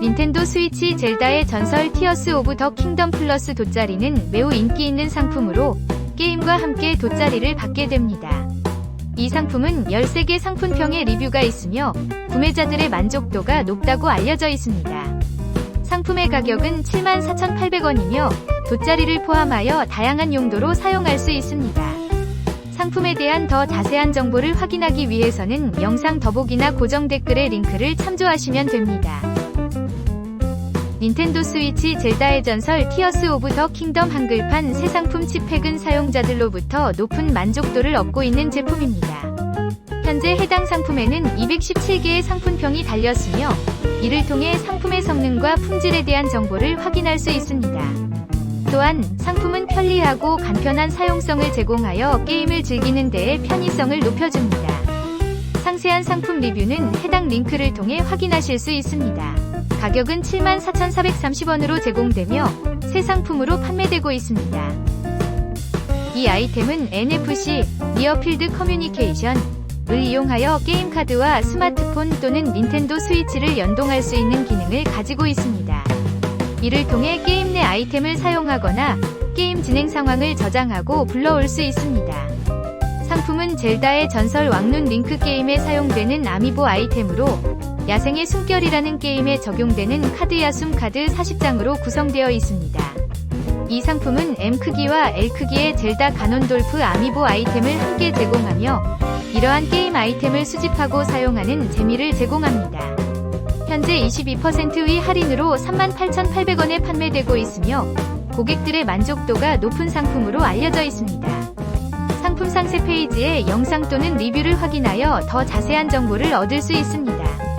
닌텐도 스위치 젤다의 전설 티어스 오브 더 킹덤 플러스 돗자리는 매우 인기 있는 상품으로 게임과 함께 돗자리를 받게 됩니다. 이 상품은 13개 상품평의 리뷰가 있으며 구매자들의 만족도가 높다고 알려져 있습니다. 상품의 가격은 74,800원이며 돗자리를 포함하여 다양한 용도로 사용할 수 있습니다. 상품에 대한 더 자세한 정보를 확인하기 위해서는 영상 더보기나 고정 댓글의 링크를 참조하시면 됩니다. 닌텐도 스위치 젤다의 전설 티어스 오브 더 킹덤 한글판 새 상품 칩팩은 사용자들로부터 높은 만족도를 얻고 있는 제품입니다. 현재 해당 상품에는 217개의 상품평이 달렸으며 이를 통해 상품의 성능과 품질에 대한 정보를 확인할 수 있습니다. 또한 상품은 편리하고 간편한 사용성을 제공하여 게임을 즐기는 데에 편의성을 높여줍니다. 상세한 상품 리뷰는 해당 링크를 통해 확인하실 수 있습니다. 가격은 74,430원으로 제공되며 새 상품으로 판매되고 있습니다. 이 아이템은 NFC, 니어필드 커뮤니케이션을 이용하여 게임 카드와 스마트폰 또는 닌텐도 스위치를 연동할 수 있는 기능을 가지고 있습니다. 이를 통해 게임 내 아이템을 사용하거나 게임 진행 상황을 저장하고 불러올 수 있습니다. 상품은 젤다의 전설 왕눈 링크 게임에 사용되는 아미보 아이템으로 야생의 숨결이라는 게임에 적용되는 카드 야 숨 카드 40장으로 구성되어 있습니다. 이 상품은 M 크기와 L 크기의 젤다 가논돌프 아미보 아이템을 함께 제공하며 이러한 게임 아이템을 수집하고 사용하는 재미를 제공합니다. 현재 22%의 할인으로 38,800원에 판매되고 있으며 고객들의 만족도가 높은 상품으로 알려져 있습니다. 상품 상세 페이지에 영상 또는 리뷰를 확인하여 더 자세한 정보를 얻을 수 있습니다.